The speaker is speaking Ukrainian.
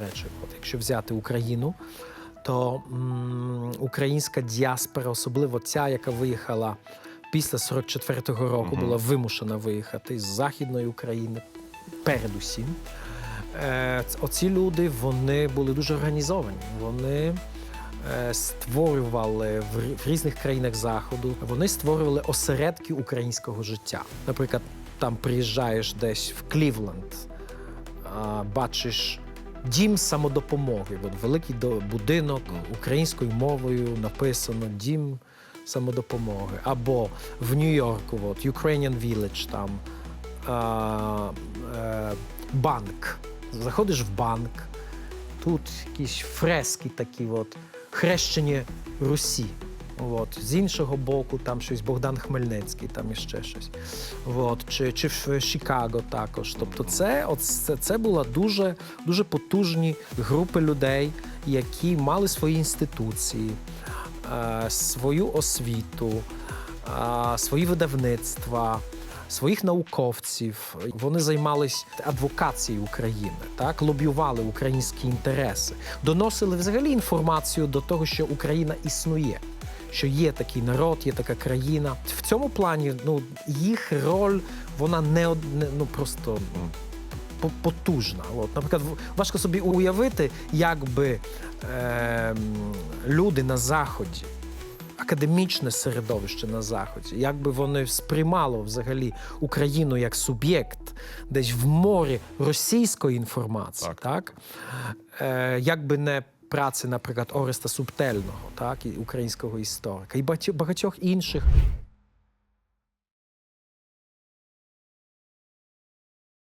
речі, от якщо взяти Україну, то м, українська діаспора, особливо ця, яка виїхала після 44-го року, була вимушена виїхати з Західної України, передусім. Е, оці люди вони були дуже організовані. Вони е, створювали в, різних країнах заходу. Вони створювали осередки українського життя. Наприклад, там приїжджаєш десь в Клівленд, бачиш дім самодопомоги. От великий будинок українською мовою написано Дім самодопомоги. Або в Нью-Йорку, от, Ukrainian Village, там а, е, банк. Заходиш в банк, тут якісь фрески такі, от, хрещення Русі. От. З іншого боку, там щось Богдан Хмельницький, там іще щось. От. Чи, чи в Чикаго також. Тобто, це, от, це, це була дуже, дуже потужні групи людей, які мали свої інституції, е, свою освіту, е, свої видавництва. Своїх науковців вони займались адвокацією України, так лобіювали українські інтереси, доносили взагалі інформацію до того, що Україна існує, що є такий народ, є така країна. В цьому плані ну їх роль вона не, од- не ну просто ну, потужна. От, наприклад, важко собі уявити, як би е, люди на заході академічне середовище на заході, як би вони сприймало взагалі Україну як суб'єкт, десь в морі російської інформації, Так. так, Е, як би не праці, наприклад, Ореста Субтельного, так, і українського історика, і багатьох- інших